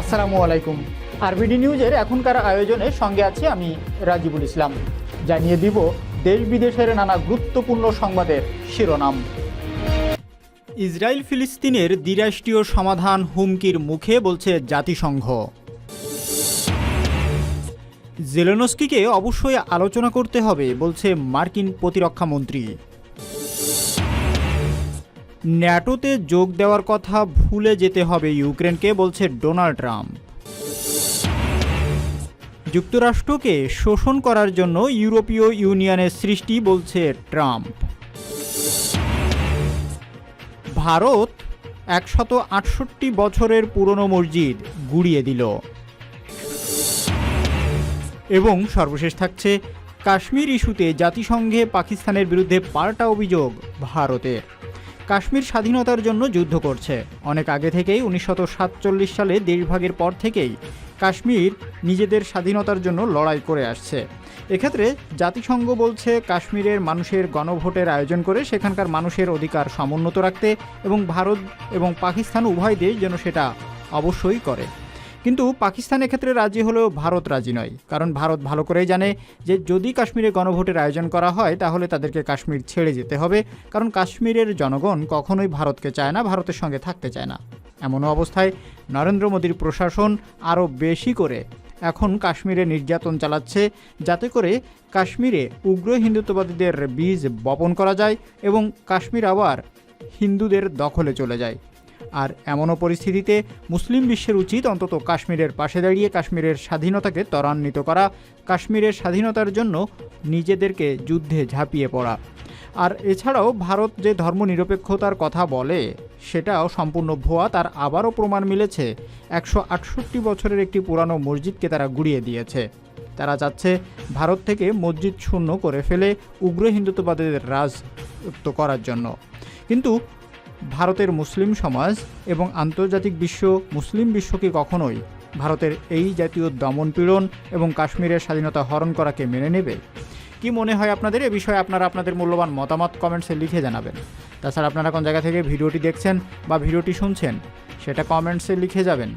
আসসালামু আলাইকুম। আরবিডি নিউজের এখনকার আয়োজনে সঙ্গে আছি আমি রাজিবুল ইসলাম। জানিয়ে দিব, দেশ বিদেশের নানা গুরুত্বপূর্ণ সংবাদের শিরোনাম। ইসরায়েল ফিলিস্তিনের দ্বিরাষ্ট্রীয় সমাধান হুমকির মুখে বলছে জাতিসংঘ। জেলেনস্কিকে অবশ্যই আলোচনা করতে হবে, বলছে মার্কিন প্রতিরক্ষা মন্ত্রী। ন্যাটোতে যোগ দেওয়ার কথা ভুলে যেতে হবে ইউক্রেনকে, বলছে ডোনাল্ড ট্রাম্প। যুক্তরাষ্ট্রকে শোষণ করার জন্য ইউরোপীয় ইউনিয়নের সৃষ্টি, বলছে ট্রাম্প। ভারত একশত আটষট্টি বছরের পুরনো মসজিদ গুড়িয়ে দিল। এবং সর্বশেষ থাকছে, কাশ্মীর ইস্যুতে জাতিসংঘে পাকিস্তানের বিরুদ্ধে পাল্টা অভিযোগ ভারতের। কাশ্মীর স্বাধীনতার জন্য যুদ্ধ করছে। অনেক আগে থেকেই উনিশশো সাতচল্লিশ সালে দেশভাগের পর থেকেই কাশ্মীর নিজেদের স্বাধীনতার জন্য লড়াই করে আসছে। এক্ষেত্রে জাতিসংঘ বলছে কাশ্মীরের মানুষের গণভোটের আয়োজন করে সেখানকার মানুষের অধিকার সমুন্নত রাখতে এবং ভারত এবং পাকিস্তান উভয় দেশ যেন সেটা অবশ্যই করে। কিন্তু পাকিস্তান এক্ষেত্রে রাজি হলেও ভারত রাজি নয়। কারণ ভারত ভালো করেই জানে যে যদি কাশ্মীরে গণভোটের আয়োজন করা হয়, তাহলে তাদেরকে কাশ্মীর ছেড়ে যেতে হবে। কারণ কাশ্মীরের জনগণ কখনোই ভারতকে চায় না, ভারতের সঙ্গে থাকতে চায় না। এমন অবস্থায় নরেন্দ্র মোদীর প্রশাসন আরও বেশি করে এখন কাশ্মীরে নির্যাতন চালাচ্ছে, যাতে করে কাশ্মীরে উগ্র হিন্দুত্ববাদীদের বীজ বপন করা যায় এবং কাশ্মীর আবার হিন্দুদের দখলে চলে যায়। আর এমনও পরিস্থিতিতে মুসলিম বিশ্বের উচিত অন্তত কাশ্মীরের পাশে দাঁড়িয়ে কাশ্মীরের স্বাধীনতাকে ত্বরান্বিত করা, কাশ্মীরের স্বাধীনতার জন্য নিজেদেরকে যুদ্ধে ঝাঁপিয়ে পড়া। আর এছাড়াও ভারত যে ধর্মনিরপেক্ষতার কথা বলে, সেটাও সম্পূর্ণ ভুয়া, তার আবারও প্রমাণ মিলেছে। একশো আটষট্টি বছরের একটি পুরানো মসজিদকে তারা গুড়িয়ে দিয়েছে। তারা চাচ্ছে ভারত থেকে মসজিদ শূন্য করে ফেলে উগ্র হিন্দুত্ববাদীদের রাজত্ব করার জন্য। কিন্তু ভারতের মুসলিম সমাজ এবং আন্তর্জাতিক বিশ্ব মুসলিম বিশ্বকে কখনোই ভারতের এই জাতীয় দমনপীড়ন এবং কাশ্মীরের স্বাধীনতা হরণ করাকে মেনে নেবে? কি মনে হয় আপনাদের? এ বিষয়ে আপনারা আপনাদের মূল্যবান মতামত কমেন্টসে লিখে জানাবেন। তাছাড়া আপনারা কোন জায়গা থেকে ভিডিওটি দেখছেন বা ভিডিওটি শুনছেন, সেটা কমেন্টসে লিখে যাবেন।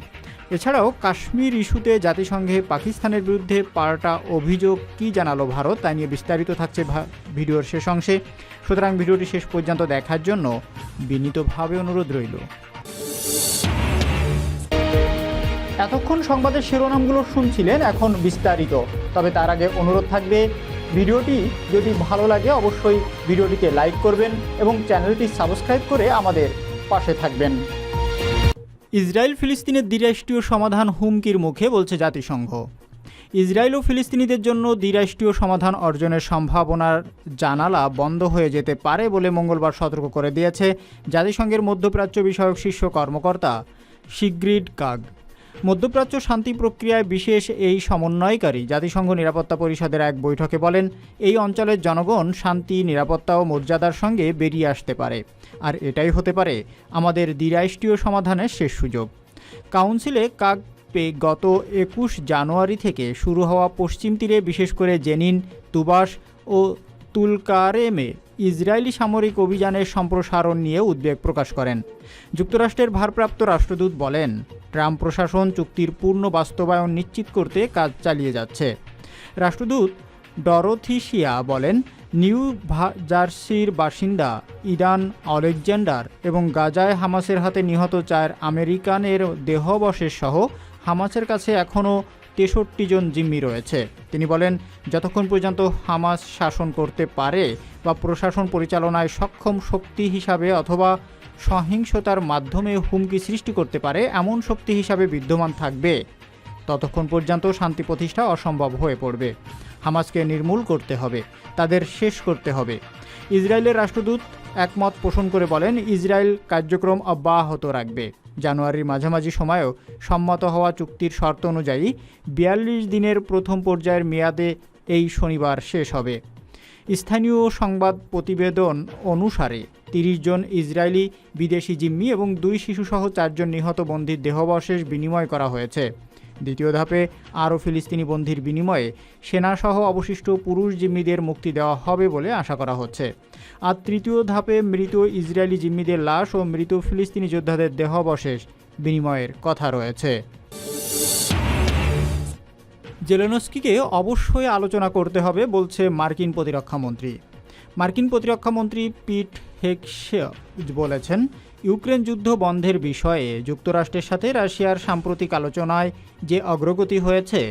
এছাড়াও কাশ্মীর ইস্যুতে জাতিসংঘে পাকিস্তানের বিরুদ্ধে পাল্টা অভিযোগ কি জানালো ভারত, তা নিয়ে বিস্তারিত থাকছে ভিডিওর শেষ অংশে। সুতরাং ভিডিওটি শেষ পর্যন্ত দেখার জন্য বিনীতভাবে অনুরোধ রইল। এতক্ষণ সংবাদের শিরোনামগুলো শুনছিলেন, এখন বিস্তারিত। তবে তার আগে অনুরোধ থাকবে, ভিডিওটি যদি ভালো লাগে অবশ্যই ভিডিওটিকে লাইক করবেন এবং চ্যানেলটি সাবস্ক্রাইব করে আমাদের পাশে থাকবেন। ইসরায়েল ফিলিস্তিনের দ্বিরাষ্ট্রীয় সমাধান হুমকির মুখে বলছে জাতিসংঘ। ইসরায়েল ও ফিলিস্তিনিদের জন্য দ্বিরাষ্ট্রীয় সমাধান অর্জনের সম্ভাবনার জানালা বন্ধ হয়ে যেতে পারে বলে মঙ্গলবার সতর্ক করে দিয়েছে জাতিসংঘের মধ্যপ্রাচ্য বিষয়ক শীর্ষ কর্মকর্তা শিগ্রিড কাগ। মধ্যপ্রাচ্য শান্তি প্রক্রিয়ায় বিশেষ এই সমন্বয়কারী জাতিসংঘ নিরাপত্তা পরিষদের এক বৈঠকে বলেন, এই অঞ্চলের জনগণ শান্তি, নিরাপত্তা ও মর্যাদার সঙ্গে বেরিয়ে আসতে পারে। আর এটাই হতে পারে আমাদের দ্বিরাষ্ট্রীয় সমাধানের শেষ সুযোগ। কাউন্সিলে কাক পে গত একুশ জানুয়ারি থেকে শুরু হওয়া পশ্চিম তীরে বিশেষ করে জেনিন, তুবাস ও তুলকারেমে ইসরায়েলি সামরিক অভিযানের সম্প্রসারণ নিয়ে উদ্বেগ প্রকাশ করেন। যুক্তরাষ্ট্রের ভারপ্রাপ্ত রাষ্ট্রদূত বলেন, ট্রাম্প প্রশাসন চুক্তির পূর্ণ বাস্তবায়ন নিশ্চিত করতে কাজ চালিয়ে যাচ্ছে। রাষ্ট্রদূত ডরোথিসিয়া বলেন, নিউ জার্সির বাসিন্দা ইডান আলেকজান্ডার এবং গাজায় হামাসের হাতে নিহত চার আমেরিকানের দেহবশেষ সহ হামাসের কাছে এখনও তেষট্টি জন জিম্মি রয়েছে। তিনি বলেন, যতক্ষণ পর্যন্ত হামাস শাসন করতে পারে বা প্রশাসন পরিচালনায় সক্ষম শক্তি হিসাবে অথবা সহিংসতার মাধ্যমে হুমকি সৃষ্টি করতে পারে, এমন শক্তি হিসাবে বিদ্যমান থাকবে। ততক্ষণ পর্যন্ত শান্তি প্রতিষ্ঠা অসম্ভব হয়ে পড়বে। হামাসকে নির্মূল করতে হবে, তাদের শেষ করতে হবে। ইসরায়েলের রাষ্ট্রদূত একমত পোষণ করে বলেন, ইসরায়েল কার্যক্রম অব্যাহত রাখবে। জানুয়ারির মাঝামাঝি সময়েও সম্মত হওয়া চুক্তির শর্ত অনুযায়ী বিয়াল্লিশ দিনের প্রথম পর্যায়ের মেয়াদে এই শনিবার শেষ হবে। স্থানীয় সংবাদ প্রতিবেদন অনুসারে তিরিশ জন ইসরায়েলি বিদেশি জিম্মি এবং দুই শিশুসহ চারজন নিহত বন্দির দেহাবশেষ বিনিময় করা হয়েছে। দ্বিতীয় ধাপে আরও ফিলিস্তিনি বন্দির বিনিময়ে সেনাসহ অবশিষ্ট পুরুষ জিম্মিদের মুক্তি দেওয়া হবে বলে আশা করা হচ্ছে। আর তৃতীয় ধাপে মৃত ইসরায়েলি জিম্মিদের লাশ ও মৃত ফিলিস্তিনি যোদ্ধাদের দেহাবশেষ বিনিময়ের কথা রয়েছে। জেলেনস্কিকে অবশ্যই আলোচনা করতে হবে বলছে মার্কিন প্রতিরক্ষামন্ত্রী মার্কিন প্রতিরক্ষামন্ত্রী পিট হেকশে বলেছেন ইউক্রেন যুদ্ধ বন্ধের বিষয়ে যুক্তরাষ্ট্রের সাথে রাশিয়ার সাম্প্রতিক আলোচনায় যে অগ্রগতি হয়েছে,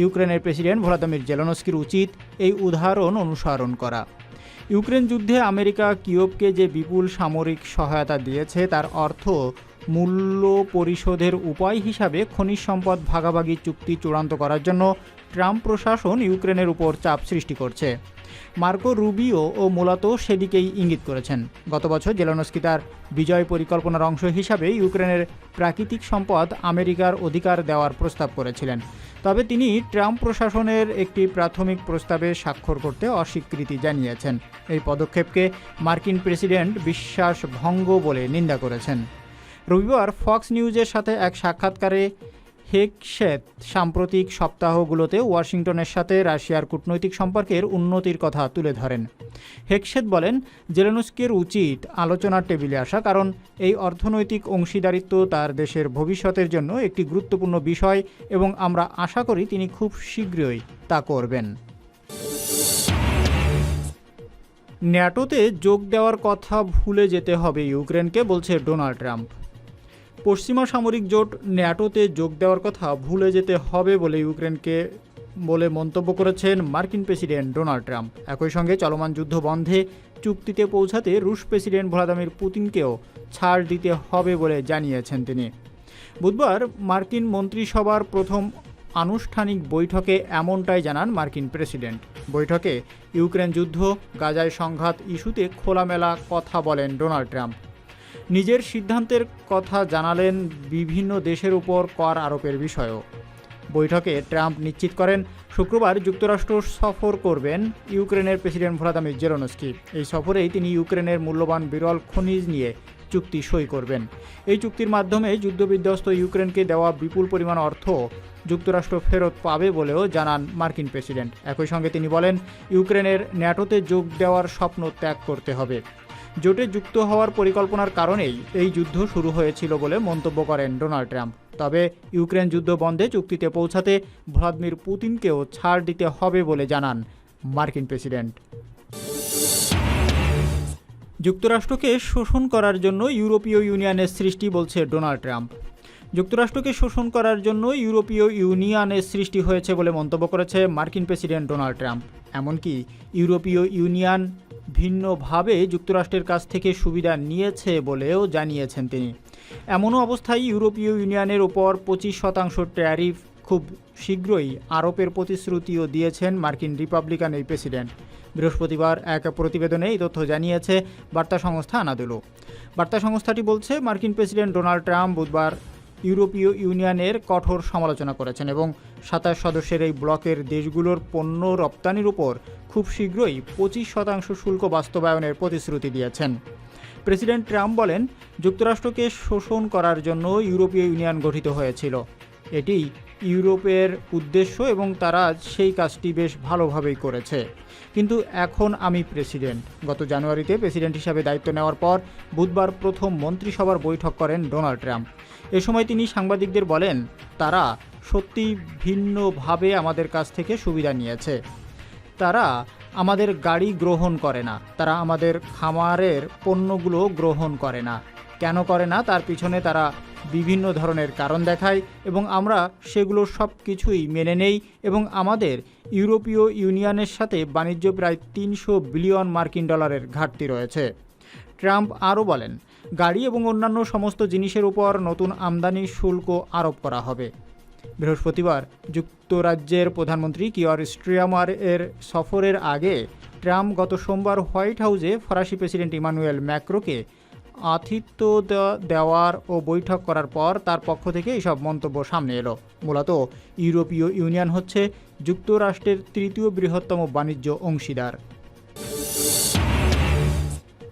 ইউক্রেনের প্রেসিডেন্ট ভ্লাদিমির জেলেনস্কির উচিত এই উদাহরণ অনুসরণ করা। ইউক্রেন যুদ্ধে আমেরিকা কিয়েভকে যে বিপুল সামরিক সহায়তা দিয়েছে, তার অর্থ মূল্য পরিশোধের উপায় হিসাবে খনিজ সম্পদ ভাগাভাগি চুক্তি চূড়ান্ত করার জন্য ট্রাম্প প্রশাসন ইউক্রেনের উপর চাপ সৃষ্টি করছে। মার্কো রুবিও ও মূলত সেদিকেই ইঙ্গিত করেছেন। গত বছর জেলানস্কি তার বিজয় পরিকল্পনার অংশ হিসাবে ইউক্রেনের প্রাকৃতিক সম্পদ আমেরিকার অধিকার দেওয়ার প্রস্তাব করেছিলেন। তবে তিনি ট্রাম্প প্রশাসনের একটি প্রাথমিক প্রস্তাবে স্বাক্ষর করতে অস্বীকৃতি জানিয়েছেন। এই পদক্ষেপকে মার্কিন প্রেসিডেন্ট বিশ্বাস ভঙ্গ বলে নিন্দা করেছেন। রবিবার ফক্স নিউজের সাথে এক সাক্ষাৎকারে হেকশেত সাম্প্রতিক সপ্তাহগুলোতে ওয়াশিংটনের সাথে রাশিয়ার কূটনৈতিক সম্পর্কের উন্নতির কথা তুলে ধরেন। হেকশেত বলেন, জেলেনস্কির উচিত আলোচনার টেবিলে আসা কারণ এই অর্থনৈতিক অংশীদারিত্ব তার দেশের ভবিষ্যতের জন্য একটি গুরুত্বপূর্ণ বিষয় এবং আমরা আশা করি তিনি খুব শীঘ্রই তা করবেন। ন্যাটোতে যোগ দেওয়ার কথা ভুলে যেতে হবে ইউক্রেনকে, বলছে ডোনাল্ড ট্রাম্প। পশ্চিমা সামরিক জোট ন্যাটোতে যোগ দেওয়ার কথা ভুলে যেতে হবে বলে ইউক্রেনকে বলে মন্তব্য করেছেন মার্কিন প্রেসিডেন্ট ডোনাল্ড ট্রাম্প। একই সঙ্গে চলমান যুদ্ধ বন্ধে চুক্তিতে পৌঁছাতে রুশ প্রেসিডেন্ট ভ্লাদিমির পুতিনকেও ছাড় দিতে হবে বলে জানিয়েছেন তিনি। বুধবার মার্কিন মন্ত্রিসভার প্রথম আনুষ্ঠানিক বৈঠকে এমনটাই জানান মার্কিন প্রেসিডেন্ট। বৈঠকে ইউক্রেন যুদ্ধ, গাজায় সংঘাত ইস্যুতে খোলামেলা কথা বলেন ডোনাল্ড ট্রাম্প। নিজের সিদ্ধান্তের কথা জানালেন বিভিন্ন দেশের উপর কর আরোপের বিষয়েও। বৈঠকে ট্রাম্প নিশ্চিত করেন, শুক্রবার যুক্তরাষ্ট্র সফর করবেন ইউক্রেনের প্রেসিডেন্ট ভ্লাদিমির জেরোনস্কি। এই সফরেই তিনি ইউক্রেনের মূল্যবান বিরল খনিজ নিয়ে চুক্তি সই করবেন। এই চুক্তির মাধ্যমে যুদ্ধবিধ্বস্ত ইউক্রেনকে দেওয়া বিপুল পরিমাণ অর্থ যুক্তরাষ্ট্র ফেরত পাবে বলেও জানান মার্কিন প্রেসিডেন্ট। একই সঙ্গে তিনি বলেন, ইউক্রেনের ন্যাটোতে যোগ দেওয়ার স্বপ্ন ত্যাগ করতে হবে। জোটে যুক্ত হওয়ার পরিকল্পনার কারণেই এই যুদ্ধ শুরু হয়েছিল বলে মন্তব্য করেন ডোনাল্ড ট্রাম্প। তবে ইউক্রেন যুদ্ধ বন্ধে চুক্তিতে পৌঁছাতে ভ্লাদিমির পুতিনকেও ছাড় দিতে হবে বলে জানান মার্কিন প্রেসিডেন্ট। যুক্তরাষ্ট্রকে শোষণ করার জন্য ইউরোপীয় ইউনিয়নের সৃষ্টি বলছে ডোনাল্ড ট্রাম্প। যুক্তরাষ্ট্রকে শোষণ করার জন্য ইউরোপীয় ইউনিয়নের সৃষ্টি হয়েছে বলে মন্তব্য করেছে মার্কিন প্রেসিডেন্ট ডোনাল্ড ট্রাম্প। এমনকি ইউরোপীয় ইউনিয়ন ভিন্নভাবে যুক্তরাষ্ট্রের কাছ থেকে সুবিধা নিয়েছে বলেও জানিয়েছেন তিনি। এমনও অবস্থায় ইউরোপীয় ইউনিয়নের ওপর পঁচিশ শতাংশ ট্যারিফ খুব শীঘ্রই আরোপের প্রতিশ্রুতিও দিয়েছেন মার্কিন রিপাবলিকান এই প্রেসিডেন্ট। বৃহস্পতিবার এক প্রতিবেদনে এই তথ্য জানিয়েছে বার্তা সংস্থা আনাদুলো। বার্তা সংস্থাটি বলছে, মার্কিন প্রেসিডেন্ট ডোনাল্ড ট্রাম্প বুধবার ইউরোপীয় ইউনিয়নের কঠোর সমালোচনা করেছেন এবং সাতাশ সদস্যের এই ব্লকের দেশগুলোর পণ্য রপ্তানির উপর খুব শীঘ্রই পঁচিশ শতাংশ শুল্ক বাস্তবায়নের প্রতিশ্রুতি দিয়েছেন। প্রেসিডেন্ট ট্রাম্প বলেন, যুক্তরাষ্ট্রকে শোষণ করার জন্য ইউরোপীয় ইউনিয়ন গঠিত হয়েছিল। এটি ইউরোপের উদ্দেশ্য এবং তারা সেই কাজটি বেশ ভালোভাবেই করেছে। কিন্তু এখন আমি প্রেসিডেন্ট। গত জানুয়ারিতে প্রেসিডেন্ট হিসাবে দায়িত্ব নেওয়ার পর বুধবার প্রথম মন্ত্রিসভার বৈঠক করেন ডোনাল্ড ট্রাম্প। এ সময় তিনি সাংবাদিকদের বলেন, তারা সত্যি ভিন্নভাবে আমাদের কাছ থেকে সুবিধা নিয়েছে। তারা আমাদের গাড়ি গ্রহণ করে না। তারা আমাদের খামারের পণ্যগুলো গ্রহণ করে না। কেন করে না? তার পিছনে তারা বিভিন্ন ধরনের কারণ দেখায় এবং আমরা সেগুলো সব কিছুই মেনে নেই এবং আমাদের ইউরোপীয় ইউনিয়নের সাথে বাণিজ্য প্রায় তিনশো বিলিয়ন মার্কিন ডলারের ঘাটতি রয়েছে। ট্রাম্প আরও বলেন, গাড়ি এবং অন্যান্য সমস্ত জিনিসের উপর নতুন আমদানি শুল্ক আরোপ করা হবে। বৃহস্পতিবার যুক্তরাজ্যের প্রধানমন্ত্রী কিয়র স্ট্রিয়ামার এর সফরের আগে ট্রাম্প গত সোমবার হোয়াইট হাউসে ফরাসি প্রেসিডেন্ট ইমানুয়েল ম্যাক্রোকে আতিথ্য দেওয়ার ও বৈঠক করার পর তার পক্ষ থেকে এইসব মন্তব্য সামনে এলো। মূলত ইউরোপীয় ইউনিয়ন হচ্ছে যুক্তরাষ্ট্রের তৃতীয় বৃহত্তম বাণিজ্য অংশীদার।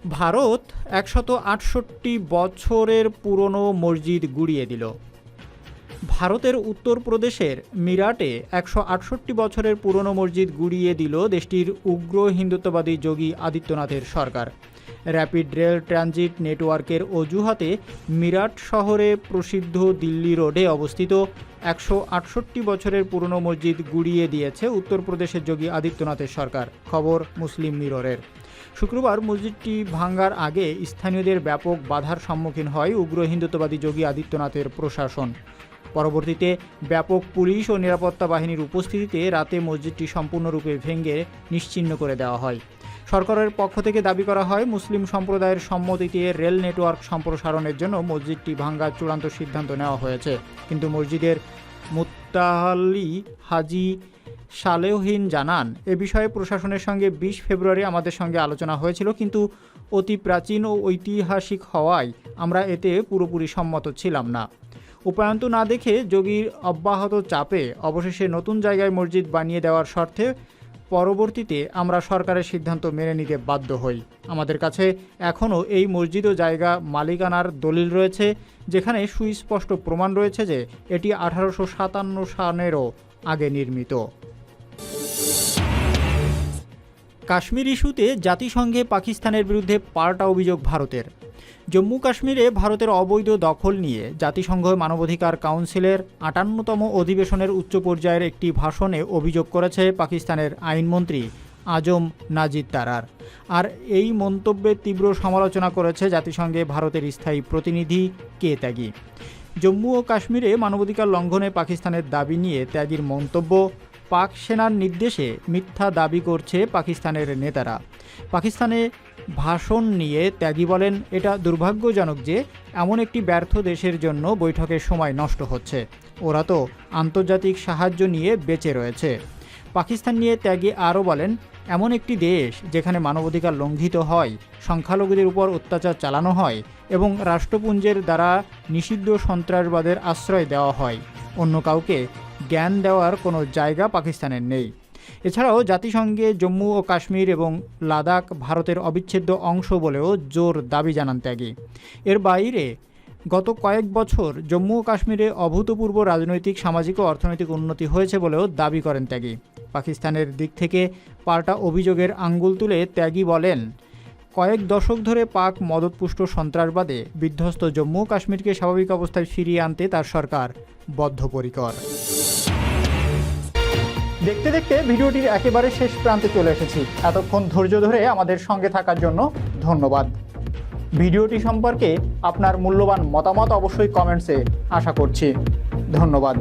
ভারত একশত আটষট্টি বছরের পুরনো মসজিদ গুড়িয়ে দিল। ভারতের উত্তরপ্রদেশের মিরাটে একশো আটষট্টি বছরের পুরনো মসজিদ গুড়িয়ে দিল দেশটির উগ্র হিন্দুত্ববাদী যোগী আদিত্যনাথের সরকার। র্যাপিড রেল ট্রানজিট নেটওয়ার্কের অজুহাতে মিরাট শহরে প্রসিদ্ধ দিল্লি রোডে অবস্থিত একশো আটষট্টি বছরের পুরনো মসজিদ গুড়িয়ে দিয়েছে উত্তরপ্রদেশের যোগী আদিত্যনাথের সরকার। খবর মুসলিম মিররের। শুক্রবার মসজিদটি ভাঙ্গার আগে স্থানীয়দের ব্যাপক বাধার সম্মুখীন হয় উগ্র হিন্দুত্ববাদী যোগী আদিত্যনাথের প্রশাসন। পরবর্তীতে ব্যাপক পুলিশ ও নিরাপত্তা বাহিনীর উপস্থিতিতে রাতে মসজিদটি সম্পূর্ণরূপে ভেঙে নিশ্চিহ্ন করে দেওয়া হয়। সরকারের পক্ষ থেকে দাবি করা হয়, মুসলিম সম্প্রদায়ের সম্মতিতে রেল নেটওয়ার্ক সম্প্রসারণের জন্য মসজিদটি ভাঙ্গার চূড়ান্ত সিদ্ধান্ত নেওয়া হয়েছে। কিন্তু মসজিদের মুত্তাহালি হাজি সালেহীন জানান, এ বিষয়ে প্রশাসনের সঙ্গে বিশ ফেব্রুয়ারি আমাদের সঙ্গে আলোচনা হয়েছিল, কিন্তু অতি প্রাচীন ও ঐতিহাসিক হওয়ায় আমরা এতে পুরোপুরি সম্মত ছিলাম না। উপায়ন্ত না দেখে যোগীর অব্যাহত চাপে অবশেষে নতুন জায়গায় মসজিদ বানিয়ে দেওয়ার শর্তে পরবর্তীতে আমরা সরকারের সিদ্ধান্ত মেনে নিতে বাধ্য হই। আমাদের কাছে এখনও এই মসজিদ ও জায়গা মালিকানার দলিল রয়েছে, যেখানে সুস্পষ্ট প্রমাণ রয়েছে যে এটি আঠারোশো সাতান্ন সালেরও আগে নির্মিত। কাশ্মীর ইস্যুতে জাতিসংঘে পাকিস্তানের বিরুদ্ধে পাল্টা অভিযোগ ভারতের। জম্মু কাশ্মীরে ভারতের অবৈধ দখল নিয়ে জাতিসংঘ মানবাধিকার কাউন্সিলের আটান্নতম অধিবেশনের উচ্চ পর্যায়ের একটি ভাষণে অভিযোগ করেছে পাকিস্তানের আইনমন্ত্রী আজম নাজিদ তারার। আর এই মন্তব্যের তীব্র সমালোচনা করেছে জাতিসংঘে ভারতের স্থায়ী প্রতিনিধি কে ত্যাগী। জম্মু ও কাশ্মীরে মানবাধিকার লঙ্ঘনে পাকিস্তানের দাবি নিয়ে ত্যাগীর মন্তব্য পাক সেনার নির্দেশে মিথ্যা দাবি করছে পাকিস্তানের নেতারা। পাকিস্তানে ভাষণ নিয়ে ত্যাগী বলেন, এটা দুর্ভাগ্যজনক যে এমন একটি ব্যর্থ দেশের জন্য বৈঠকের সময় নষ্ট হচ্ছে। ওরা তো আন্তর্জাতিক সাহায্য নিয়ে বেঁচে রয়েছে। পাকিস্তান নিয়ে ত্যাগী আরও বলেন, এমন একটি দেশ যেখানে মানবাধিকার লঙ্ঘিত হয়, সংখ্যালঘুদের উপর অত্যাচার চালানো হয় এবং রাষ্ট্রপুঞ্জের দ্বারা নিষিদ্ধ সন্ত্রাসবাদের আশ্রয় দেওয়া হয়। অন্য কাউকে জ্ঞান দেওয়ার কোনো জায়গা পাকিস্তানের নেই। এছাড়াও জাতিসংঘে জম্মু ও কাশ্মীর এবং লাদাখ ভারতের অবিচ্ছেদ্য অংশ বলেও জোর দাবি জানান ত্যাগী। এর বাইরে, গত কয়েক বছর জম্মু ও কাশ্মীরে অভূতপূর্ব রাজনৈতিক, সামাজিক ও অর্থনৈতিক উন্নতি হয়েছে বলেও দাবি করেন ত্যাগী। পাকিস্তানের দিক থেকে পাল্টা অভিযোগের আঙ্গুল তুলে ত্যাগী বলেন কয়েক দশক ধরে পাক মদতপুষ্ট সন্ত্রাসবাদে বিধ্বস্ত জম্মু কাশ্মীরকে স্বাভাবিক অবস্থায় ফিরিয়ে আনতে তার সরকার বদ্ধপরিকর। দেখতে দেখতে ভিডিওটির একেবারে শেষ প্রান্তে চলে এসেছি। এতক্ষণ ধৈর্য ধরে আমাদের সঙ্গে থাকার জন্য ধন্যবাদ। ভিডিওটি সম্পর্কে আপনার মূল্যবান মতামত অবশ্যই কমেন্টসে আশা করছি। ধন্যবাদ।